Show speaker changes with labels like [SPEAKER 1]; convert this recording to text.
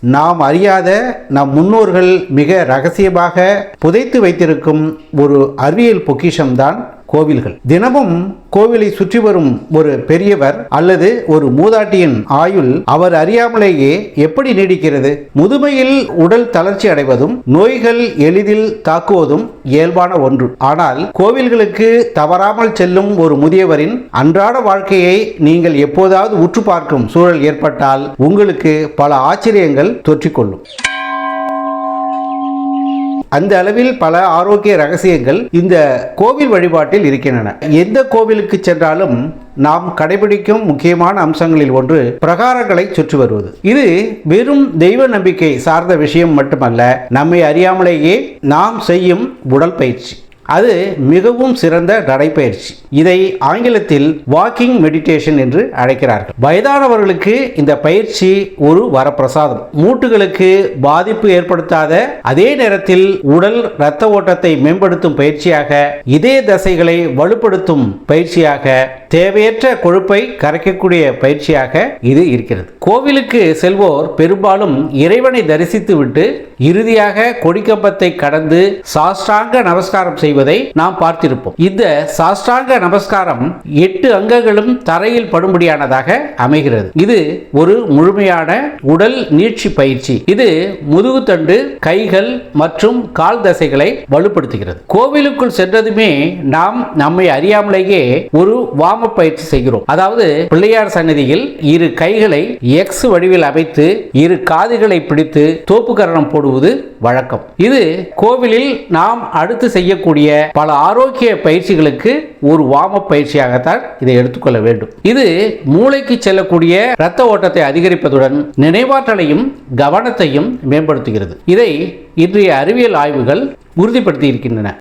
[SPEAKER 1] நாம் அறியாத நம் முன்னோர்கள் மிக ரகசியமாக புதைத்து வைத்திருக்கும் ஒரு அறிவியல் பொக்கிஷம்தான் கோவில்கள். தினமும் கோவிலை சுற்றி வரும் ஒரு பெரியவர் அல்லது ஒரு மூதாட்டியின் ஆயுள் அவர் அறியாமலேயே எப்படி நீடிக்கிறது? முதுமையில் உடல் தளர்ச்சி அடைவதும் நோய்கள் எளிதில் தாக்குவதும் இயல்பான ஒன்று. ஆனால் கோவில்களுக்கு தவறாமல் செல்லும் ஒரு முதியவரின் அன்றாட வாழ்க்கையை நீங்கள் எப்போதாவது உற்று பார்க்கும் சூழல் ஏற்பட்டால் உங்களுக்கு பல ஆச்சரியங்கள் தொற்றிக்கொள்ளும். அந்த அளவில் பல ஆரோக்கிய ரகசியங்கள் இந்த கோவில் வழிபாட்டில் இருக்கின்றன. எந்த கோவிலுக்கு சென்றாலும் நாம் கடைபிடிக்கும் முக்கியமான அம்சங்களில் ஒன்று பிரகாரங்களை சுற்றி வருவது. இது வெறும் தெய்வ நம்பிக்கை சார்ந்த விஷயம் மட்டுமல்ல நம்மை அறியாமலேயே நாம் செய்யும் உடல் பயிற்சி. அது மிகவும் சிறந்த நடைப்பயிற்சி இதை ஆங்கிலத்தில் வாக்கிங் மெடிடேஷன் என்று அழைக்கிறார்கள். வயதானவர்களுக்கு இந்த பயிற்சி ஒரு வரப்பிரசாதம். மூட்டுகளுக்கு பாதிப்பு ஏற்படுத்தாத அதே நேரத்தில் உடல் இரத்த ஓட்டத்தை மேம்படுத்தும் பயிற்சியாக இதய தசைகளை வலுப்படுத்தும் பயிற்சியாக தேவையற்ற கொழுப்பை கரைக்கக்கூடிய பயிற்சியாக இது இருக்கிறது. கோவிலுக்கு செல்வோர் பெரும்பாலும் இறைவனை தரிசித்துவிட்டு இறுதியாக கொடிக்கம்பத்தை கடந்து சாஷ்டாங்க நமஸ்காரம் செய்வதை நாம் பார்த்திருப்போம். இந்த சாஷ்டாங்க நமஸ்காரம் எட்டு அங்கங்களும் தரையில் படும்படியானதாக அமைகிறது. இது ஒரு முழுமையான உடல் நீட்சி பயிற்சி. இது முதுகுத்தண்டு கைகள் மற்றும் கால் தசைகளை வலுப்படுத்துகிறது. கோவிலுக்குள் சென்றதுமே நாம் நம்மை அறியாமலேயே ஒரு வாம பயிற்சி செய்கிறோம். அதாவது பிள்ளையார் சன்னதியில் இரு கைகளை எக்ஸ் வடிவில் அமைத்து இரு காதுகளை பிடித்து தோப்புக்கரணம் போடுவது வழக்கம். இது கோவிலில் நாம் அடுத்து செய்யக்கூடிய பல ஆரோக்கிய பயிற்சிகளுக்கு ஒரு வாம பயிற்சியாகத்தான் இதை எடுத்துக்கொள்ள வேண்டும். இது மூளைக்கு செல்லக்கூடிய இரத்த ஓட்டத்தை அதிகரிப்பதுடன் நினைவாற்றலையும் கவனத்தையும் மேம்படுத்துகிறது. இதை இன்றைய அறிவியல் ஆய்வுகள் உறுதிப்படுத்தி இருக்கின்றன.